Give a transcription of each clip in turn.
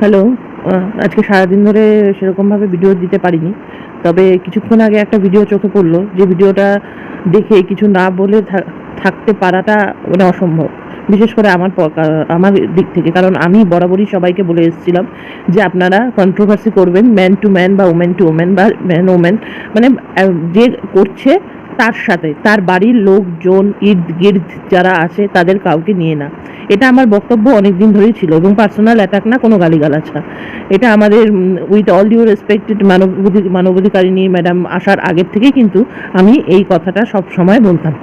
Hello আজকে সারাদিন ধরে সেরকমভাবে ভিডিও দিতে পারিনি। তবে কিছুক্ষণ আগে একটা ভিডিও চোখে পড়ল। যে ভিডিওটা দেখে কিছু না বলে থাকতে পারাটা মানে অসম্ভব। বিশেষ করে আমার আমার দিক থেকে। কারণ আমি বরাবরই সবাইকে বলে এসেছিলাম যে আপনারা কন্ট্রোভার্সি করবেন ম্যান টু ম্যান বা ওমেন টু ওমেন বা ম্যান ওমেন মানে যে করছে তার সাথে, তার বাড়ির লোকজন, ইর্দ গির্দ যারা আছে, তাদের কাউকে নিয়ে না। এটা আমার বক্তব্য অনেক দিন ধরেই ছিল এবং পার্সোনাল অ্যাটাক না, কোনো গালিগালাজ না। এটা আমাদের উইথ অল ডিউ রেসপেক্টেড মানবাধি মানবাধিকারিণী ম্যাডাম আসার আগের থেকেই কিন্তু আমি এই কথাটা সব সময় বলতাম।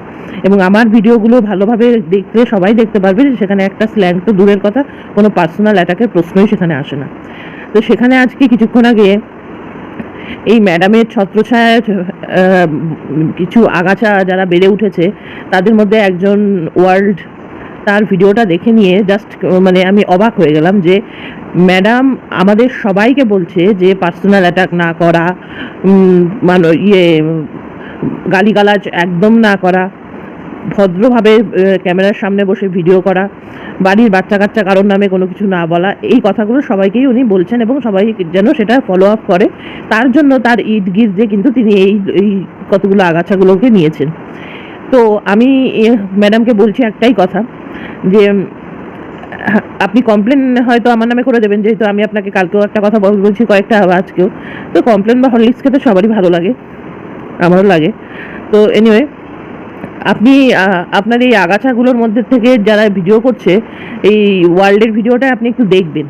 এবং আমার ভিডিওগুলো ভালোভাবে দেখলে সবাই দেখতে পারবে যে সেখানে একটা স্ল্যাং তো দূরের কথা, কোনো পার্সোনাল অ্যাটাকের প্রশ্নই সেখানে আসে না। তো সেখানে আজকে কিছুক্ষণ আগে এই ম্যাডামের ছত্রছায়ার কিছু আগাছা যারা বেড়ে উঠেছে, তাদের মধ্যে একজন ওয়ার্ল্ড, তার ভিডিওটা দেখে নিয়ে জাস্ট মানে আমি অবাক হয়ে গেলাম যে, ম্যাডাম আমাদের সবাইকে বলছে যে পার্সোনাল অ্যাটাক না করা মানে ইয়ে গালিগালাজ একদম না করা ভদ্রভাবে ক্যামেরার সামনে বসে ভিডিও করা, বাড়ির বাচ্চা কাচ্চা কারোর নামে কোনো কিছু না বলা, এই কথাগুলো সবাইকেই উনি বলছেন এবং সবাই যেন সেটা ফলো আপ করে। তার জন্য তার ইট গির্জে কিন্তু তিনি এই এই কতগুলো আগাছাগুলোকে নিয়েছেন। তো আমি ম্যাডামকে বলছি একটাই কথা, যে, আপনি কমপ্লেন হয়তো আমার নামে করে দেবেন, যেহেতু আমি আপনাকে কালকেও একটা কথা বল- বলছি কয়েকটা আজকেও। তো কমপ্লেন বা হরলিক্স খেতে সবারই ভালো লাগে, আমারও লাগে। তো এনিওয়ে আপনি আপনার এই আগাছাগুলোর মধ্যে থেকে যারা ভিডিও করছে, এই ওয়ার্ল্ডের ভিডিওটা আপনি একটু দেখবেন।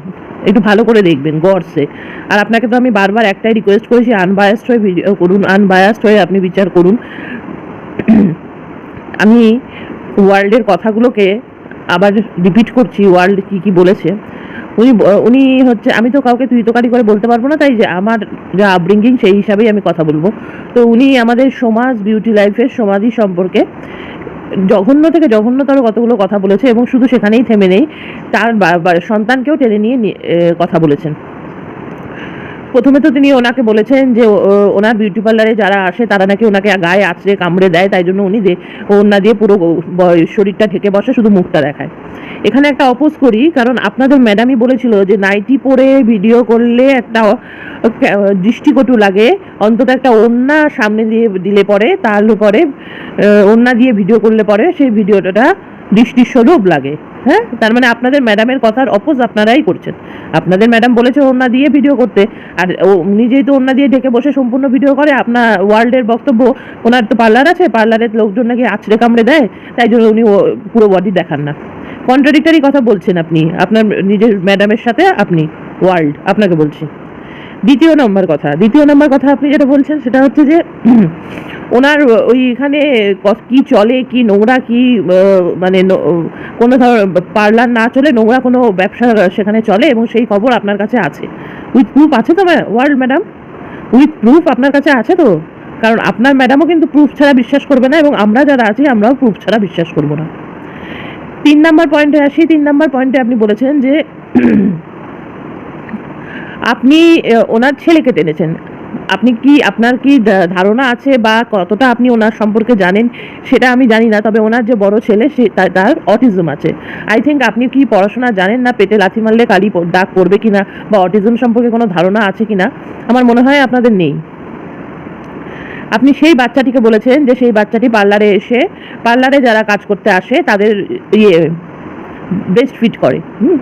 একটু ভালো করে দেখবেন, গডসে। আর আপনাকে তো আমি বারবার একটাই রিকোয়েস্ট করেছি আনবায়াসড হয়ে ভিডিও করুন আনবায়াসড হয়ে আপনি বিচার করুন। আমি ওয়ার্ল্ডের কথাগুলোকে আবার রিপিট করছি, ওয়ার্ল্ড কি কি বলেছে। উনি উনি হচ্ছে, আমি তো কাউকে তুই তোকারি করে বলতে পারব না, তাই যে আমার যা আপব্রিঙ্গিং সেই হিসাবেই আমি কথা বলব। তো উনি আমাদের সমাজ বিউটি লাইফের সমাধি সম্পর্কে জঘন্য থেকে জঘন্যতর কতগুলো কথা বলেছে এবং শুধু সেখানেই থেমে নেই, তার সন্তানকেও টেনে নিয়ে কথা বলেছেন। প্রথমে তো তিনি ওনাকে বলেছেন যে ওনার বিউটি পার্লারে যারা আসে, তারা নাকি ওনাকে গায়ে আছড়ে কামড়ে দেয়, তাই জন্য উনি ওনা দিয়ে পুরো শরীরটা ঢেকে বসে, শুধু মুখটা দেখায়। এখানে একটা অপোজ করি, কারণ আপনাদের ম্যাডামই বলেছিল যে নাইটি পরে ভিডিও করলে একটা দৃষ্টিকটু লাগে। অন্তত একটা ওন্না সামনে দিয়ে দিলে পরে তার পরে ওন্না দিয়ে ভিডিও করলে পরে সেই ভিডিওটা দৃষ্টিস্বরূপ লাগে। হ্যাঁ? তার মানে আপনাদের ম্যাডামের কথার অপোজ আপনারাই করছেন। আপনাদের ম্যাডাম বলেছে ওন্না দিয়ে ভিডিও করতে। আর ও- উনি যেহেতু ওন্না দিয়ে ঢেকে বসে সম্পূর্ণ ভিডিও করে, আপনার ওয়ার্ল্ডের বক্তব্য, ওনার তো পার্লার আছে পার্লারের লোকজন নাকি আছড়ে কামড়ে দেয়, তাই জন্য উনি পুরো বডি দেখান না। কন্ট্রাডিক্টারি কথা বলছেন আপনি। আপনার নিজের ম্যাডামের সাথে আপনি, ওয়ার্ল্ড, আপনাকে বলছি। দ্বিতীয় নম্বর কথা, দ্বিতীয় নম্বর কথা আপনি যেটা বলছেন সেটা হচ্ছে যে, ওনার ওইখানে ক- চলে, কি নোংরা, কি মানে কোনো ধর, পার্লার না চলে, নোংরা কোনো ব্যবসা সেখানে চলে এবং সেই খবর আপনার কাছে আছে। উইথ প্রুফ আছে তো ওয়ার্ল্ড ম্যাডাম? উইথ প্রুফ আপনার কাছে আছে তো? কারণ আপনার ম্যাডামও কিন্তু প্রুফ ছাড়া বিশ্বাস করবে না এবং আমরা যারা আছি, আমরাও প্রুফ ছাড়া বিশ্বাস করব না। তিন নাম্বার পয়েন্টে আসি তিন নাম্বার পয়েন্টে আপনি বলেছেন যে আপনি ওনার ছেলেকে টেনেছেন। আপনি কি, আপনার কি ধারণা আছে বা কতটা আপনি ওনার সম্পর্কে জানেন সেটা আমি জানি না, তবে ওনার যে বড় ছেলে, সে তার- অটিজম আছে। আই থিঙ্ক আপনি কি পড়াশোনা জানেন না, পেটে লাথি মারলে কালি দাগ পড়বে কিনা বা অটিজম সম্পর্কে কোনো ধারণা আছে কিনা? আমার মনে হয় আপনাদের নেই। আপনি সেই বাচ্চাটিকে বলেছেন যে সেই বাচ্চাটি পার্লারে এসে, পার্লারে যারা কাজ করতে আসে, তাদের ইয়ে বেস্ট ফিট করে, হুম?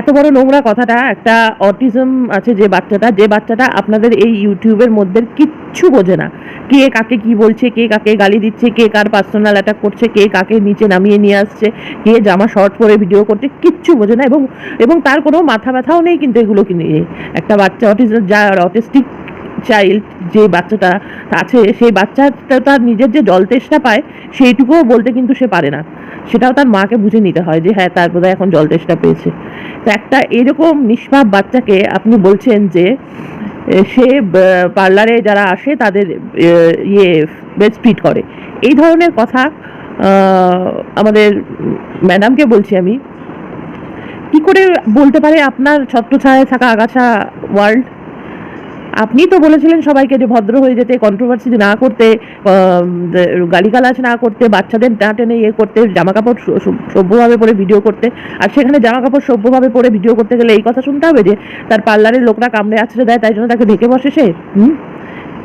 এত বড় নোংরা কথাটা, একটা অটিজম আছে যে বাচ্চাটা যে বাচ্চাটা আপনাদের এই ইউটিউবের মধ্যে কিচ্ছু বোঝে না। কে কাকে কি বলছে, কে কাকে গালি দিচ্ছে, কে কার পার্সোনাল অ্যাটাক করছে, কে কাকে নিচে নামিয়ে নিয়ে আসছে, কে জামা শর্ট পরে ভিডিও করছে, কিচ্ছু বোঝে না। এবং এবং তার কোনো মাথা ব্যথাও নেই কিন্তু এগুলো কিনে একটা বাচ্চা অটিজম যার অটিস্টিক চাইল্ড যে বাচ্চাটা আছে, সেই বাচ্চাটা তার নিজের যে জল তেষ্টা পায়, সেইটুকুও বলতে কিন্তু সে পারে না। সেটাও তার মাকে বুঝে নিতে হয় যে হ্যাঁ তার বোধহয় এখন জল তেষ্টা পেয়েছে। তো একটা এরকম নিষ্পাপ বাচ্চাকে আপনি বলছেন যে সে পার্লারে যারা আসে, তাদের ইয়ে বেস্ট ফিট করে। এই ধরনের কথা আমাদের ম্যাডামকে বলছি আমি। কি করে বলতে পারে আপনার ছত্রছায়ায় থাকা আগাছা ওয়ার্ল্ড? আপনি তো বলেছিলেন সবাইকে যে ভদ্র হয়ে যেতে কন্ট্রোভার্সি না করতে গালিগালাজ না করতে, বাচ্চাদের না টেনে ইয়ে করতে জামা কাপড় সভ্যভাবে পরে ভিডিও করতে। আর সেখানে জামা কাপড় সভ্যভাবে পরে ভিডিও করতে গেলে এই কথা শুনতে হবে যে, তার পার্লারের লোকরা কামড়ে আছড়ে দেয়, তাই জন্য তাকে ঢেকে বসে সে? হুম?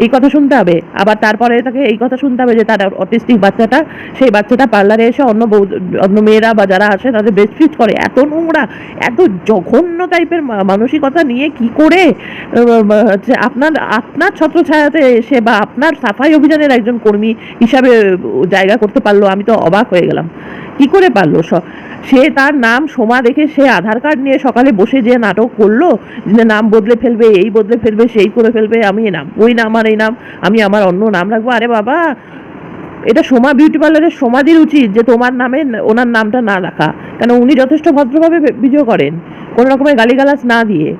এই কথা শুনতে হবে। আবার তারপরে তাকে এই কথা শুনতে হবে যে তার অটিস্টিক বাচ্চাটা, সেই বাচ্চাটা পার্লারে এসে অন্য বউ, অন্য মেয়েরা বা যারা আসে তাদের বেস্টফিট করে। এত নোংরা, এত জঘন্য টাইপের মানসিকতা নিয়ে কি করে? আপনার আপনার ছত্রছায়াতে এসে বা আপনার সাফাই অভিযানের একজন কর্মী হিসাবে জায়গা করতে পারল, আমি তো অবাক হয়ে গেলাম। কি করে পারল স- তার নাম সোমা দেখে সে আধার কার্ড নিয়ে সকালে বসে যে নাটক করল, যে নাম বদলে ফেলবে, এই বদলে ফেলবে, সেই করে ফেলবে, আমি এই নাম, ওই নাম আর এই নাম, আমি আমার অন্য নাম রাখব। আরে বাবা, এটা সোমা বিউটি পার্লারের সোমাদির উচিত যে তোমার নামে ওনার নামটা না রাখা। কেন উনি যথেষ্ট ভদ্রভাবে ভিডিও করেন, কোনো রকমের গালিগালাজ না দিয়ে।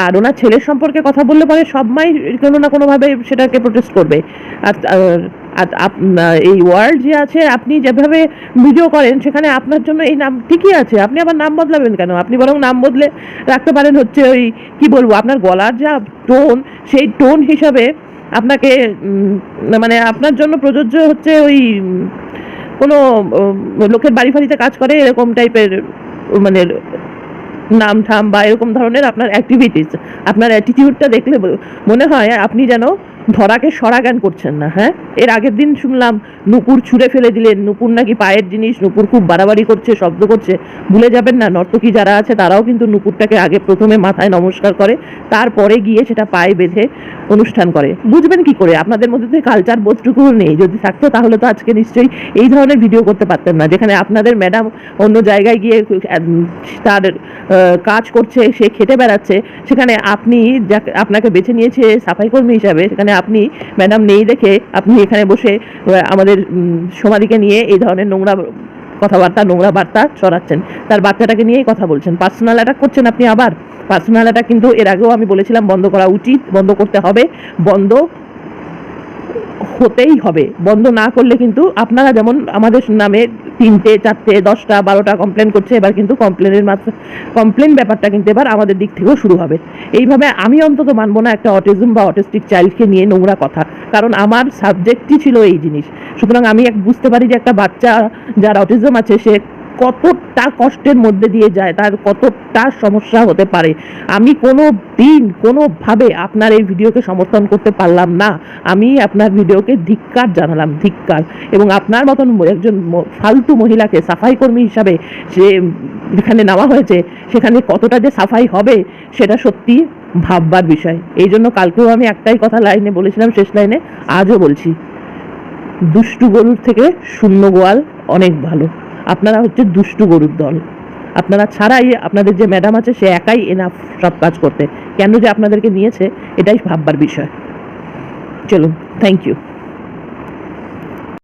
আর ওনার ছেলের সম্পর্কে কথা বললে পরে সব মাই কোনো না কোনোভাবে সেটাকে প্রোটেস্ট করবে। আর এই ওয়ার্ল্ড যে আছে, আপনি যেভাবে ভিডিও করেন, সেখানে আপনার জন্য এই নাম ঠিকই আছে। আপনি আবার নাম বদলাবেন কেন? আপনি বরং নাম বদলে রাখতে পারেন হচ্ছে ওই, কি বলব, আপনার গলার যা টোন, সেই টোন হিসাবে আপনাকে মানে আপনার জন্য প্রযোজ্য হচ্ছে ওই, কোনো লোকের বাড়ি ফাড়িতে কাজ করে, এরকম টাইপের মানে নাম ঠাম বা এরকম ধরনের আপনার অ্যাক্টিভিটিস আপনার অ্যাটিটিউডটা দেখলে মনে হয় আপনি যেন ধরাকে সরাগান করছেন না হ্যাঁ? এর আগের দিন শুনলাম নুপুর ছুঁড়ে ফেলে দিলেন। নুপুর নাকি পায়ের জিনিস, নুপুর খুব বাড়াবাড়ি করছে, শব্দ করছে। ভুলে যাবেন না, নর্তকী যারা আছে তারাও কিন্তু নুপুরটাকে আগে প্রথমে মাথায় নমস্কার করে, তারপরে গিয়ে সেটা পায়ে বেঁধে অনুষ্ঠান করে। বুঝবেন কি করে? আপনাদের মধ্যে তো কালচার বোধটুকুও নেই। যদি থাকতো তাহলে তো আজকে নিশ্চয়ই এই ধরনের ভিডিও করতে পারতেন না। যেখানে আপনাদের ম্যাডাম অন্য জায়গায় গিয়ে তার কাজ করছে, সে খেটে বেড়াচ্ছে, সেখানে আপনি আপনাকে বেছে নিয়েছে সাফাই কর্মী হিসাবে, সেখানে আপনি, ম্যাডাম নেই দেখে আপনি এখানে বসে আমাদের সমাধিকে নিয়ে এই ধরনের নোংরা কথাবার্তা, নোংরা বার্তা ছড়াচ্ছেন। তার বাচ্চাটাকে নিয়েই কথা বলছেন। পার্সোনাল অ্যাটাক করছেন আপনি আবার। পার্সোনাল অ্যাটাক কিন্তু এর আগেও আমি বলেছিলাম, বন্ধ করা উচিত, বন্ধ করতে হবে। বন্ধ হতেই হবে। বন্ধ না করলে কিন্তু আপনারা যেমন আমাদের নামে তিনটে, চারটে, দশটা, বারোটা কমপ্লেন করছে, এবার কিন্তু কমপ্লেনের মাত্রা কমপ্লেন ব্যাপারটা কিন্তু এবার আমাদের দিক থেকেও শুরু হবে। এইভাবে আমি অন্তত মানবো না একটা অটিজম বা অটিস্টিক চাইল্ডকে নিয়ে নোংরা কথা, কারণ আমার সাবজেক্টই ছিল এই জিনিস। সুতরাং আমি এক, বুঝতে পারি যে একটা বাচ্চা যার অটিজম আছে, সে কতটা কষ্টের মধ্যে দিয়ে যায়, তার কতটা সমস্যা হতে পারে। আমি কোনো দিন, কোনোভাবে আপনার এই ভিডিওকে সমর্থন করতে পারলাম না। আমি আপনার ভিডিওকে ধিক্কার জানালাম, ধিক্কার। এবং আপনার মতন একজন ফালতু মহিলাকে, সাফাই কর্মী হিসাবে সে যেখানে নেওয়া হয়েছে, সেখানে কতটা যে সাফাই হবে, সেটা সত্যি ভাববার বিষয়। এই জন্য কালকেও আমি একটাই কথা লাইনে বলেছিলাম, শেষ লাইনে, আজও বলছি, দুষ্টু গরুর থেকে শূন্য গোয়াল অনেক ভালো। আপনারা হচ্ছে দুষ্টু গরুর দল। আপনারা ছাড়াই আপনাদের যে ম্যাডাম আছে, সে একাই এনাফ সব কাজ করতে। কেন যে আপনাদেরকে নিয়েছে, এটাই ভাববার বিষয়। চলুন থ্যাংক ইউ